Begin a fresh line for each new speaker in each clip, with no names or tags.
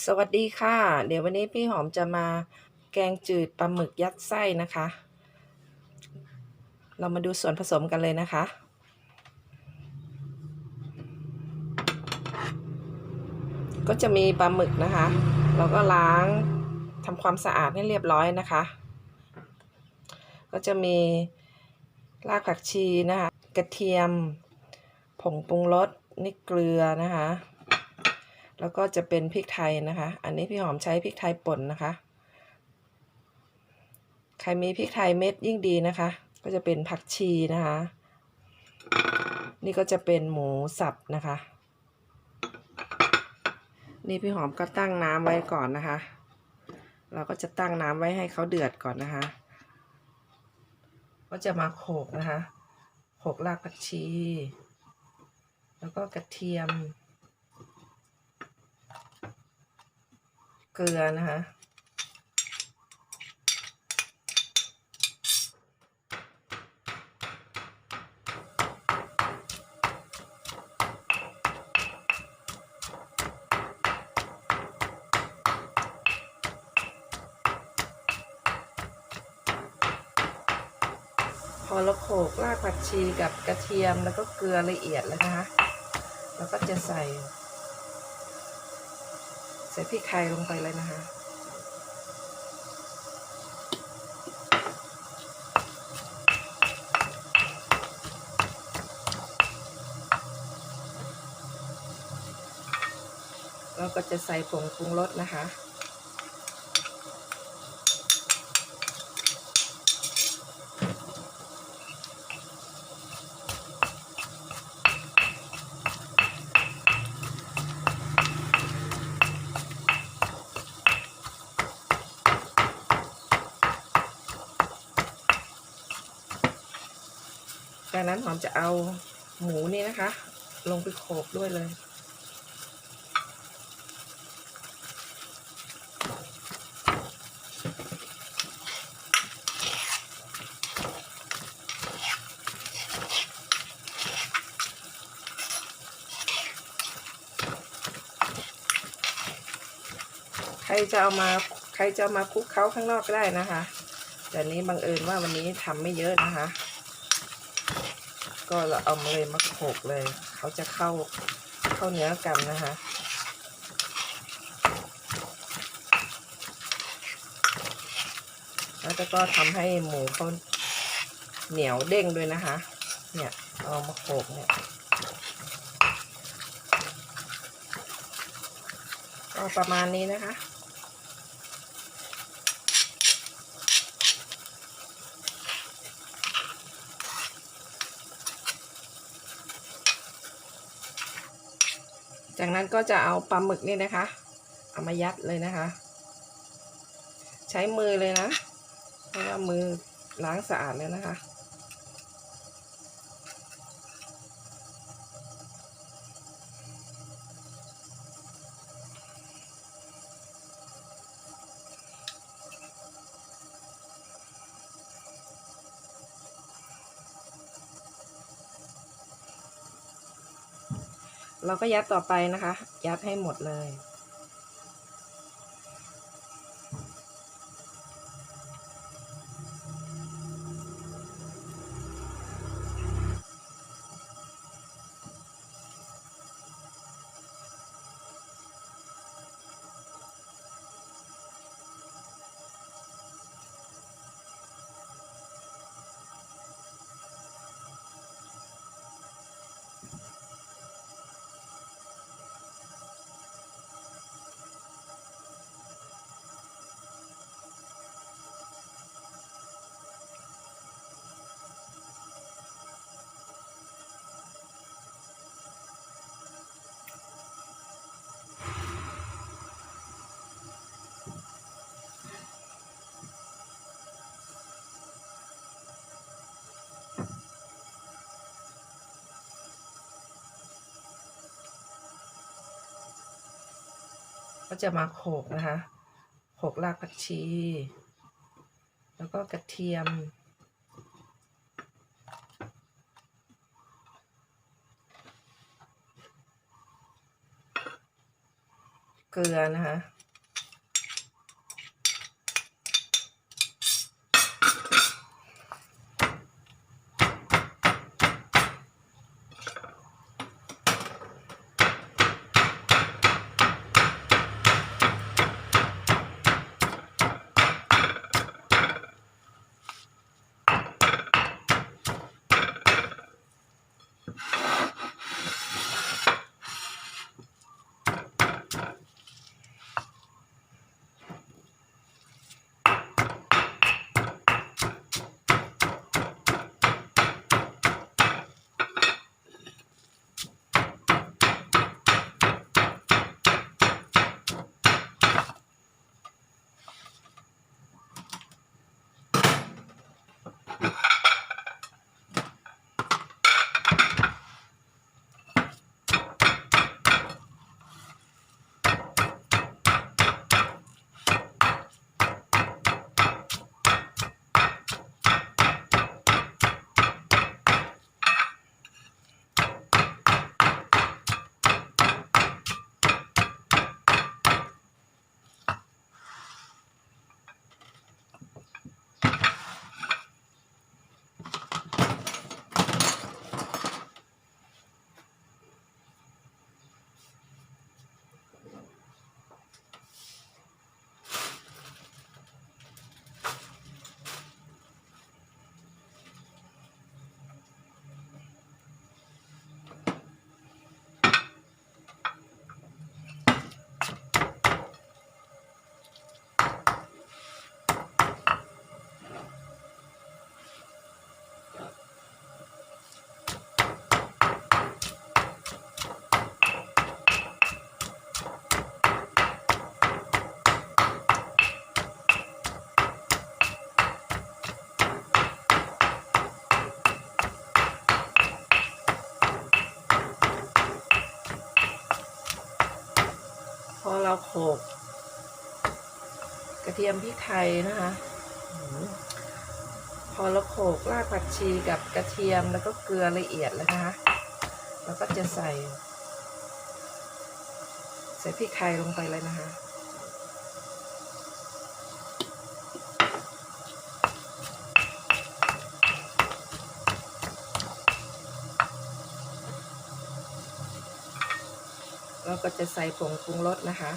สวัสดีค่ะ เดี๋ยววันนี้พี่หอมจะมาแกงจืดปลาหมึกยัดไส้นะคะ เรามาดูส่วนผสมกันเลยนะคะ ก็จะมีปลาหมึกนะคะ เราก็ล้างทำความสะอาดให้เรียบร้อยนะคะ ก็จะมีรากผักชีนะคะ กระเทียม ผงปรุงรสนี่เกลือนะคะ แล้วก็จะเป็นพริกไทยนะคะ อันนี้พี่หอมใช้พริกไทยป่นนะคะ ใครมีพริกไทยเม็ดยิ่งดีนะคะ ก็จะเป็นผักชีนะคะ นี่ก็จะเป็นหมูสับนะคะ นี่พี่หอมก็ตั้งน้ำไว้ก่อนนะคะ เราก็จะตั้งน้ำไว้ให้เขาเดือดก่อนนะคะ ก็จะมาโขกนะคะโขกรากผักชี แล้วก็กระเทียม เกลือนะคะพอเราโขลกรากผักชีกับกระเทียมแล้วก็เกลือละเอียดแล้วนะคะ แล้วก็จะใส่ ใส่พริกไทยลงไปเลยนะคะเราก็จะใส่ผงปรุงรสนะคะ จากนั้นหอมจะเอาหมูนี่นะคะ ลงไปโขลกด้วยเลยใครจะเอามาใครจะามาคลุกเคล้าข้างนอกก็ได้นะคะ แต่นี้บังเอิญว่าวันนี้ทำไม่เยอะนะคะ ก็เราเอามาเลยมาโขลกเลย เขาจะเข้าเข้าเนื้อกันนะคะแล้วก็ทำให้หมูเขาเหนียวเด้งด้วยนะคะ เนี่ย เอามาโขลกเนี่ย ก็ประมาณนี้นะคะ จากนั้นก็จะเอาปลาหมึกนี่นะคะ เอามายัดเลยนะคะ ใช้มือเลยนะเพราะว่ามือล้างสะอาดแล้วนะคะ เราก็ยัดต่อไปนะคะ ยัดให้หมดเลย ก็จะมาโขลกนะคะ โขลกรากผักชี แล้วก็กระเทียม เกลือนะคะ พอเราโขกกระเทียมพริกไทยนะคะพอเราโขลกรากผักชีกับกระเทียมแล้วก็เกลือละเอียดแล้วนะคะแล้วก็จะใส่ ใส่พริกไทยลงไปเลยนะคะ เราก็จะใส่ผงปรุงรสนะคะ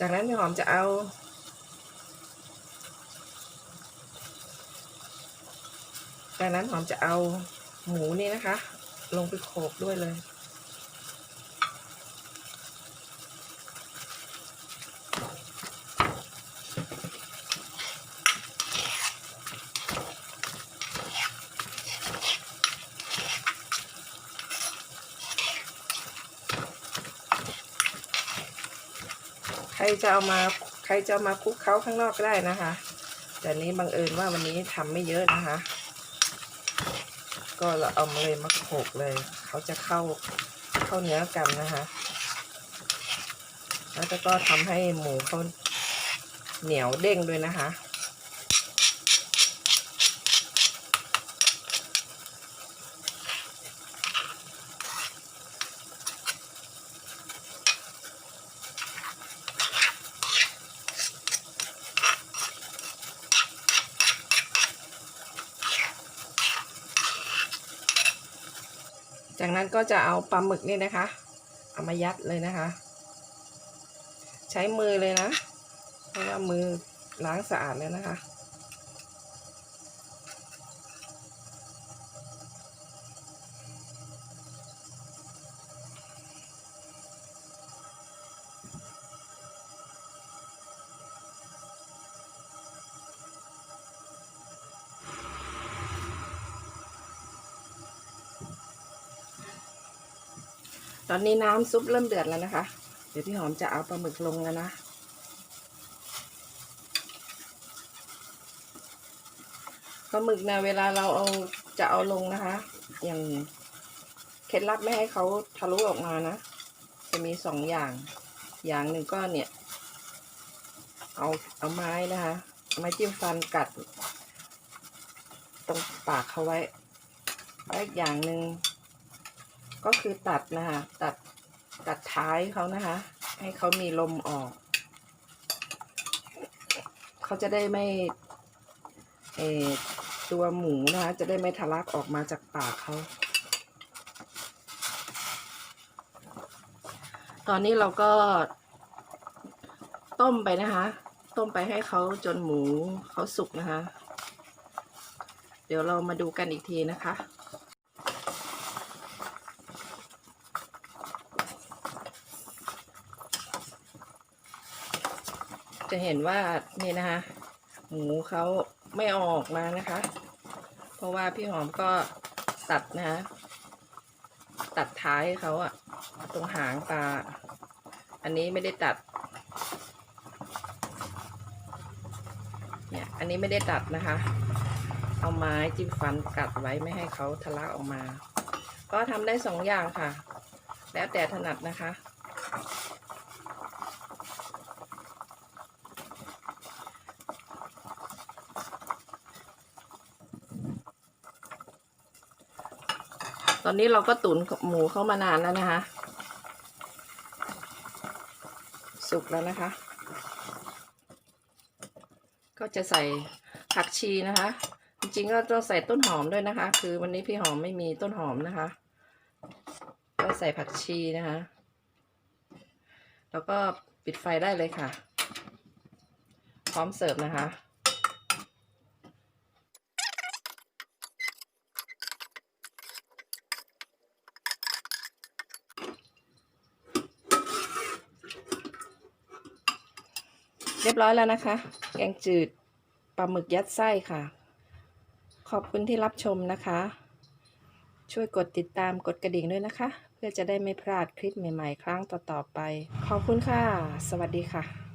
จากนั้นพี่หอมจะเอา จากนั้นหอมจะเอาหมูนี่นะคะ ลงไปโขกด้วยเลย ใครจะเอามาใครจะามาคลุกเคล้าข้างนอกก็ได้นะคะ แต่นี้บังเอิญว่าวันนี้ทำไม่เยอะนะคะ ก็เราเอามาเลยมาโขลกเลย เขาจะเข้าเข้าเนื้อกันนะคะ แล้วก็ทำให้หมูเขาเหนียวเด้งด้วยนะคะานก็จะเอาปลาหมึกนี่นะคะ เอามายัดเลยนะคะ ใช้มือเลยนะ เพราะว่ามือล้างสะอาดแล้วนะคะ ตอนนี้น้ำซุปเริ่มเดือดแล้วนะคะ เดี๋ยวพี่หอมจะเอาปลาหมึกลงแล้วนะก็ลาหมึกนะเวลาเราเอาจะเอาลงนะคะ อย่างเคล็ดลับไม่ให้เขาทะลุออกมานะ จะมีสองอย่าง อย่างหนึ่งก็เนี่ย เอาเอาไม้นะคะ ไม้จิ้มฟันกัด ตรงปากเขาไว้แล้วอีกอย่างหนึ่ง ก็คือตัดนะคะตัดตัดท้ายเขานะคะ ให้เขามีลมออก เขาจะได้ไม่เอตัวหมูนะคะ จะได้ไม่ทะลักออกมาจากปากเขาตอนนี้เราก็ต้มไปนะคะ ต้มไปให้เขาจนหมูเขาสุกนะคะ เดี๋ยวเรามาดูกันอีกทีนะคะ จะเห็นว่านี่นะคะ หมูเขาไม่ออกมานะคะ เพราะว่าพี่หอมก็ตัดนะคะตัดท้ายเขาอะตรงหางปลา อันนี้ไม่ได้ตัด เนี่ย อันนี้ไม่ได้ตัดนะคะ เอาไม้จิ้มฟันกัดไว้ไม่ให้เขาทะลักออกมา ก็ทำได้สองอย่างค่ะ แล้วแต่ถนัดนะคะ ตอนนี้เราก็ตุ๋นหมูเข้ามานานแล้วนะคะ สุกแล้วนะคะ ก็จะใส่ผักชีนะคะ จริงๆก็ต้องใส่ต้นหอมด้วยนะคะ คือวันนี้พี่หอมไม่มีต้นหอมนะคะ ก็ใส่ผักชีนะคะ แล้วก็ปิดไฟได้เลยค่ะ พร้อมเสิร์ฟนะคะ รียบร้อยแล้วนะคะ แกงจืดปลาหมึกยัดไส้ค่ะ ขอบคุณที่รับชมนะคะ ช่วยกดติดตามกดกระดิ่งด้วยนะคะ เพื่อจะได้ไม่พลาดคลิปใหม่ ๆ ครั้งต่อๆไป ขอบคุณค่ะ สวัสดีค่ะ